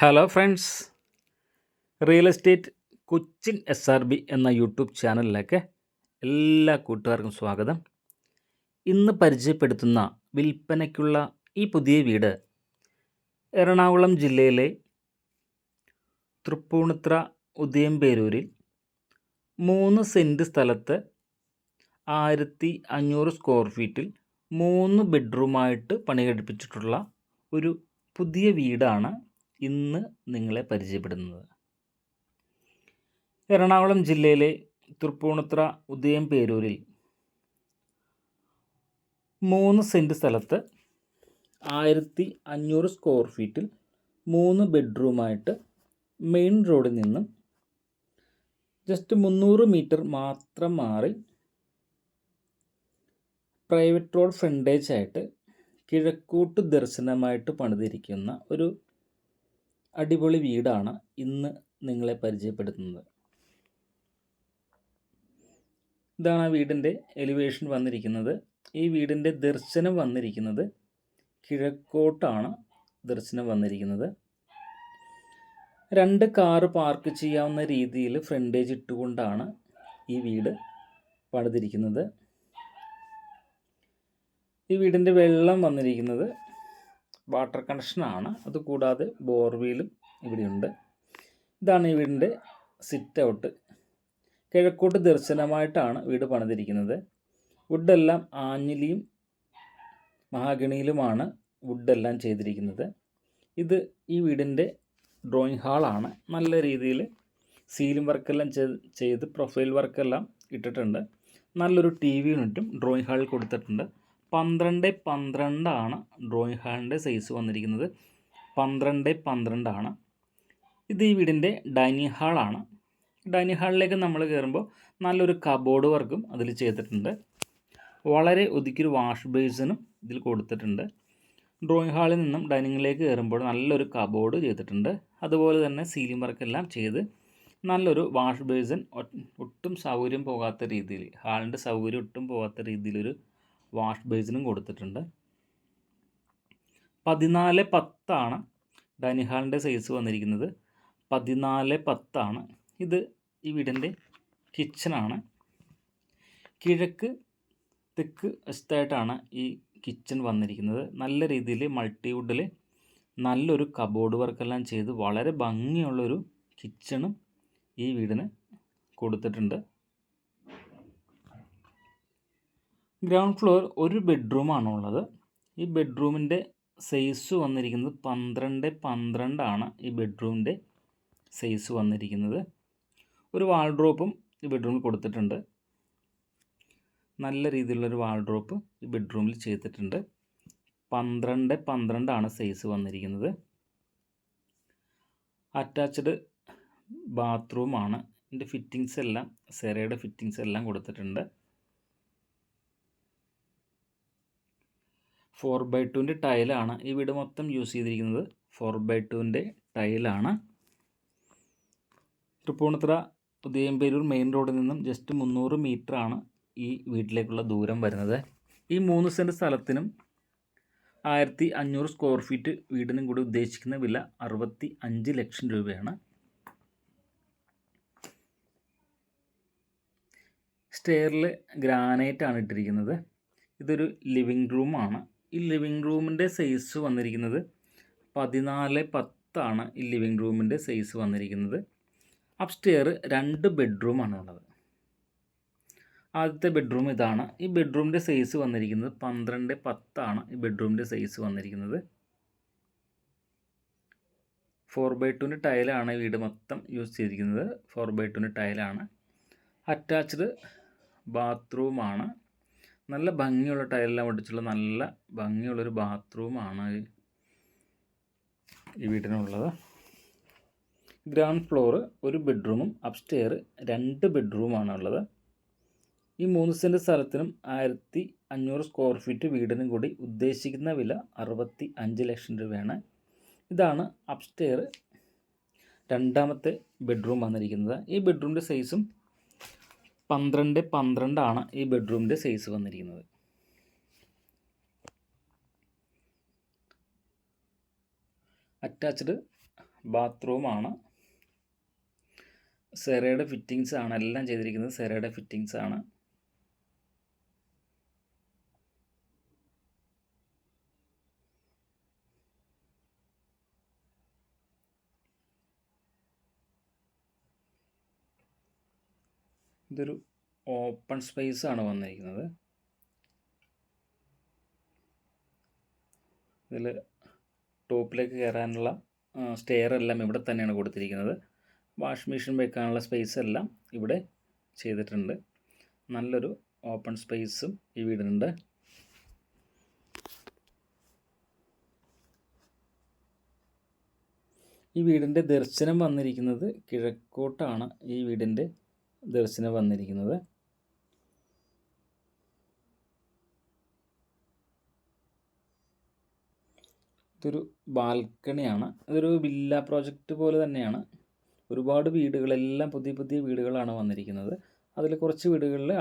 Hello friends real estate Cochin S R B എന്ന YouTube ചാനലിലേക്ക് എല്ലാ കൂട്ടുകാർക്കും സ്വാഗതം. ഇന്ന് പരിചയപ്പെടുത്തുന്ന വിൽപ്പനയ്ക്കുള്ള ഈ പുതിയ വീട് എറണാകുളം ജില്ലയിലെ തൃപ്പൂണിത്ര ഉദയംപേരൂരിൽ. മൂന്ന് സെന്റ് സ്ഥലത്ത് ആയിരത്തി അഞ്ഞൂറ് സ്ക്വയർ ഫീറ്റിൽ മൂന്ന് ബെഡ്റൂമായിട്ട് പണി കഴിപ്പിച്ചിട്ടുള്ള ഒരു പുതിയ വീടാണ് ഇന്ന് നിങ്ങളെ പരിചയപ്പെടുന്നത്. എറണാകുളം ജില്ലയിലെ തൃപ്പൂണിത്ര ഉദയം പേരൂരിൽ മൂന്ന് സെന്റ് സ്ഥലത്ത് ആയിരത്തി അഞ്ഞൂറ് സ്ക്വയർ ഫീറ്റിൽ മൂന്ന് ബെഡ്റൂമായിട്ട് മെയിൻ റോഡിൽ നിന്നും ജസ്റ്റ് മുന്നൂറ് മീറ്റർ മാത്രം മാറി പ്രൈവറ്റ് റോഡ് ഫ്രണ്ടേജായിട്ട് കിഴക്കോട്ട് ദർശനമായിട്ട് പണിതിരിക്കുന്ന ഒരു അടിപൊളി വീടാണ് ഇന്ന് നിങ്ങളെ പരിചയപ്പെടുത്തുന്നത്. ഇതാണ് ആ വീടിന്റെ എലിവേഷൻ വന്നിരിക്കുന്നത്. ഈ വീടിന്റെ ദർശനം വന്നിരിക്കുന്നത് കിഴക്കോട്ടാണ് ദർശനം വന്നിരിക്കുന്നത്. രണ്ട് കാറ് പാർക്ക് ചെയ്യാവുന്ന രീതിയിൽ ഫ്രണ്ടേജ് ഇട്ടുകൊണ്ടാണ് ഈ വീട് പണിതിരിക്കുന്നത്. ഈ വീടിന്റെ വെള്ളം വന്നിരിക്കുന്നത് വാട്ടർ കണക്ഷനാണ്. അതുകൂടാതെ ബോർവീലും ഇവിടെയുണ്ട്. ഇതാണ് ഈ വീടിന്റെ സിറ്റ് ഔട്ട് കിഴക്കോട്ട് ദർശനമായിട്ടാണ് വീട് പണിതിരിക്കുന്നത്. വുഡെല്ലാം ആഞ്ഞിലിയും മഹാഗണിയിലുമാണ് വുഡെല്ലാം ചെയ്തിരിക്കുന്നത്. ഇത് ഈ വീടിന്റെ ഡ്രോയിങ് ഹാളാണ് നല്ല രീതിയിൽ സീലിംഗ് വർക്കെല്ലാം ചെയ്ത് പ്രൊഫൈൽ വർക്കെല്ലാം ഇട്ടിട്ടുണ്ട്. നല്ലൊരു ടി വി യൂണിറ്റും ഡ്രോയിങ് ഹാളിൽ കൊടുത്തിട്ടുണ്ട്. പന്ത്രണ്ട് പന്ത്രണ്ടാണ് ഡ്രോയിങ് ഹാളിന്റെ സൈസ് വന്നിരിക്കുന്നത്. പന്ത്രണ്ട് പന്ത്രണ്ടാണ്. ഇത് ഈ വീടിന്റെ ഡൈനിങ് ഹാളാണ് ഡൈനിങ് ഹാളിലേക്ക് നമ്മൾ കയറുമ്പോൾ നല്ലൊരു കബോർഡ് വർക്കും അതിൽ ചെയ്തിട്ടുണ്ട്. വളരെ ഒതുക്കിയൊരു വാഷ് ബേസിനും ഇതിൽ കൊടുത്തിട്ടുണ്ട്. ഡ്രോയിങ് ഹാളിൽ നിന്നും ഡൈനിങ്ങിലേക്ക് കയറുമ്പോൾ നല്ലൊരു കബോർഡ് ചെയ്തിട്ടുണ്ട്. അതുപോലെ തന്നെ സീലിംഗ് വർക്കെല്ലാം ചെയ്ത് നല്ലൊരു വാഷ് ബേസിൻ ഒട്ടും സൗകര്യം പോകാത്ത രീതിയിൽ ഹാളിന്റെ സൗകര്യം ഒട്ടും പോകാത്ത രീതിയിലൊരു വാഷ് ബേസിനും കൊടുത്തിട്ടുണ്ട്. പതിനാല് പത്താണ് ഡൈനിങ് ഹാളിന്റെ സൈസ് വന്നിരിക്കുന്നത്. പതിനാല് പത്താണ്. ഇത് ഈ വീടിന്റെ കിച്ചണാണ്. കിഴക്ക് തെക്ക് വശത്തായിട്ടാണ് ഈ കിച്ചൺ വന്നിരിക്കുന്നത്. നല്ല രീതിയിൽ മൾട്ടിവുഡിൽ നല്ലൊരു കബോർഡ് വർക്കെല്ലാം ചെയ്ത് വളരെ ഭംഗിയുള്ളൊരു കിച്ചണും ഈ വീടിന് കൊടുത്തിട്ടുണ്ട്. ഗ്രൗണ്ട് ഫ്ലോർ ഒരു ബെഡ്റൂമാണ് ഉള്ളത് ഈ ബെഡ്റൂമിന്റെ സൈസ് വന്നിരിക്കുന്നത് പന്ത്രണ്ട് പന്ത്രണ്ടാണ് ഈ ബെഡ്റൂമിന്റെ സൈസ് വന്നിരിക്കുന്നത്. ഒരു വാൾഡ്രോപ്പും ഈ ബെഡ്റൂമിൽ കൊടുത്തിട്ടുണ്ട്. നല്ല രീതിയിലുള്ളൊരു വാൾഡ്രോപ്പ് ഈ ബെഡ്റൂമിൽ ചെയ്തിട്ടുണ്ട്. പന്ത്രണ്ട് പന്ത്രണ്ടാണ് സൈസ് വന്നിരിക്കുന്നത്. അറ്റാച്ച്ഡ് ബാത്റൂമാണ്. ഇതിന്റെ ഫിറ്റിങ്സ് എല്ലാം സെറയുടെ ഫിറ്റിങ്സ് എല്ലാം കൊടുത്തിട്ടുണ്ട്. ഫോർ ബൈ ടുവിന്റെ ടൈലാണ് ഈ വീട് മൊത്തം യൂസ് ചെയ്തിരിക്കുന്നത്. ഫോർ ബൈ ടുവിന്റെ ടൈലാണ്. തൃപ്പൂണിത്തുറ ഉദയംപേരൂർ മെയിൻ റോഡിൽ നിന്നും ജസ്റ്റ് മുന്നൂറ് ആണ് ഈ വീട്ടിലേക്കുള്ള ദൂരം വരുന്നത്. ഈ മൂന്ന് സെന്റ് സ്ഥലത്തിനും ആയിരത്തി അഞ്ഞൂറ് സ്ക്വയർ ഫീറ്റ് വീടിനും കൂടി ഉദ്ദേശിക്കുന്ന വില അറുപത്തി അഞ്ച് ലക്ഷം രൂപയാണ്. സ്റ്റെയറിൽ ഗ്രാനൈറ്റ് ആണ് ഇട്ടിരിക്കുന്നത്. ഇതൊരു ലിവിങ് റൂമാണ്. ഈ ലിവിങ് റൂമിന്റെ സൈസ് വന്നിരിക്കുന്നത് പതിനാല് പത്താണ് ഈ ലിവിങ് റൂമിന്റെ സൈസ് വന്നിരിക്കുന്നത്. അപ്സ്റ്റെയർ രണ്ട് ബെഡ്റൂമാണ് ഉള്ളത്. ആദ്യത്തെ ബെഡ്റൂം ഇതാണ്. ഈ ബെഡ്റൂമിന്റെ സൈസ് വന്നിരിക്കുന്നത് പന്ത്രണ്ട് പത്താണ് ഈ ബെഡ്റൂമിന്റെ സൈസ് വന്നിരിക്കുന്നത്. ഫോർ ബൈ ടുവിന്റെ ടൈലാണ് വീട് മൊത്തം യൂസ് ചെയ്തിരിക്കുന്നത്. ഫോർ ബൈ ടുവിന്റെ ടൈലാണ് അറ്റാച്ച്ഡ് ബാത്റൂമാണ് നല്ല ഭംഗിയുള്ള ടൈലെല്ലാം ഒട്ടിച്ചുള്ള നല്ല ഭംഗിയുള്ളൊരു ബാത്റൂമാണ് ഈ വീട്ടിനുള്ളത്. ഗ്രൗണ്ട് ഫ്ലോറ് ഒരു ബെഡ്റൂമും അപ്സ്റ്റെയർ രണ്ട് ബെഡ്റൂമാണ് ഉള്ളത് ഈ മൂന്ന് സെന്റ് സ്ഥലത്തിനും ആയിരത്തി അഞ്ഞൂറ് സ്ക്വയർ ഫീറ്റ് വീടിനും കൂടി ഉദ്ദേശിക്കുന്ന വില അറുപത്തി അഞ്ച് ലക്ഷം രൂപയാണ്. ഇതാണ് അപ്സ്റ്റെയർ രണ്ടാമത്തെ ബെഡ്റൂം വന്നിരിക്കുന്നത് ഈ ബെഡ്റൂമിന്റെ സൈസും പന്ത്രണ്ട് പന്ത്രണ്ടാണ് ഈ ബെഡ്റൂമിന്റെ സൈസ് വന്നിരിക്കുന്നത്. അറ്റാച്ച്ഡ് ബാത്റൂമാണ്. സെറയുടെ ഫിറ്റിങ്സ് ആണ് എല്ലാം ചെയ്തിരിക്കുന്നത് സെറയുടെ ഫിറ്റിങ്സ് ആണ് ഇതൊരു ഓപ്പൺ സ്പേസ് ആണ് വന്നിരിക്കുന്നത്. ഇതിൽ ടോപ്പിലേക്ക് കയറാനുള്ള സ്റ്റെയർ എല്ലാം ഇവിടെ തന്നെയാണ് കൊടുത്തിരിക്കുന്നത്. വാഷ് മെഷീൻ വെക്കാനുള്ള സ്പേസ് എല്ലാം ഇവിടെ ചെയ്തിട്ടുണ്ട്. നല്ലൊരു ഓപ്പൺ സ്പേസും ഈ വീടിനുണ്ട്. ഈ വീടിന്റെ ദർശനം വന്നിരിക്കുന്നത് കിഴക്കോട്ടാണ് ഈ വീടിന്റെ ദർശനം വന്നിരിക്കുന്നത്. ഇതൊരു ബാൽക്കണിയാണ്. ഇതൊരു വില്ല പ്രോജക്റ്റ് പോലെ തന്നെയാണ്. ഒരുപാട് വീടുകളെല്ലാം പുതിയ പുതിയ വീടുകളാണ് വന്നിരിക്കുന്നത്. അതിൽ കുറച്ച് വീടുകളിൽ